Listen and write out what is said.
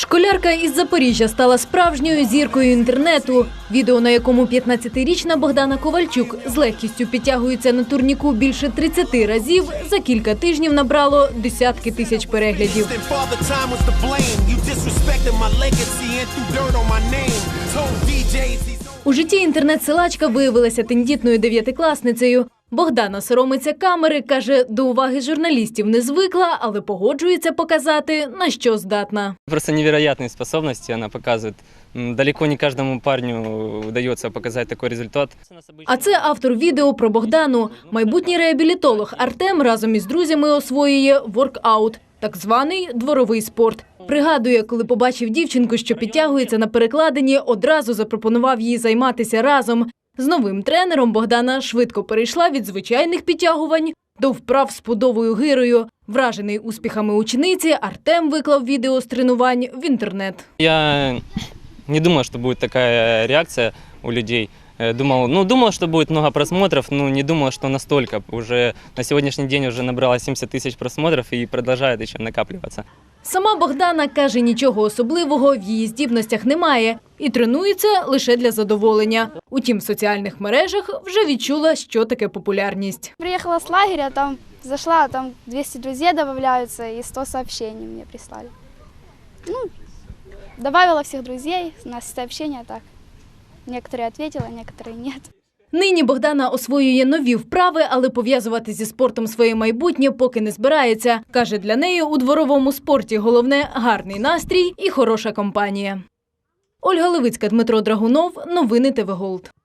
Школярка із Запоріжжя стала справжньою зіркою інтернету. Відео, на якому 15-річна Богдана Ковальчук з легкістю підтягується на турніку більше 30 разів, за кілька тижнів набрало десятки тисяч переглядів. У житті інтернет-силачка виявилася тендітною дев'ятикласницею. Богдана соромиться камери, каже, до уваги журналістів не звикла, але погоджується показати, на що здатна. Просто невероятные способности она показывает. М, Далеко не каждому парню удается показать такой результат. А це автор відео про Богдану. Майбутній реабілітолог Артем разом із друзями освоює воркаут, так званий дворовий спорт. Пригадує, коли побачив дівчинку, що підтягується на перекладині, одразу запропонував їй займатися разом. З новим тренером Богдана швидко перейшла від звичайних підтягувань до вправ з пудовою гирою. Вражений успіхами учениці, Артем виклав відео з тренувань в інтернет. Я не думал, что будет такая реакция у людей. Э, Думал, ну, думал, что будет много просмотров, но не думал, что настолько. Уже на сегодняшний день уже набрала 70 тысяч просмотров и продолжает еще накапливаться. Сама Богдана каже, нічого особливого в її здібностях немає і тренується лише для задоволення. Утім, в соціальних мережах вже відчула, що таке популярність. Приехала с лагеря, там зашла, там 200 друзей добавляются и 100 сообщений мне прислали. Ну, добавила всех друзей, у нас сообщения так. Некоторые ответила, некоторые нет. Нині Богдана освоює нові вправи, але пов'язувати зі спортом своє майбутнє поки не збирається. Каже, для неї у дворовому спорті головне гарний настрій і хороша компанія. Ольга Левицька, Дмитро Драгунов. Новини ТВ Голд.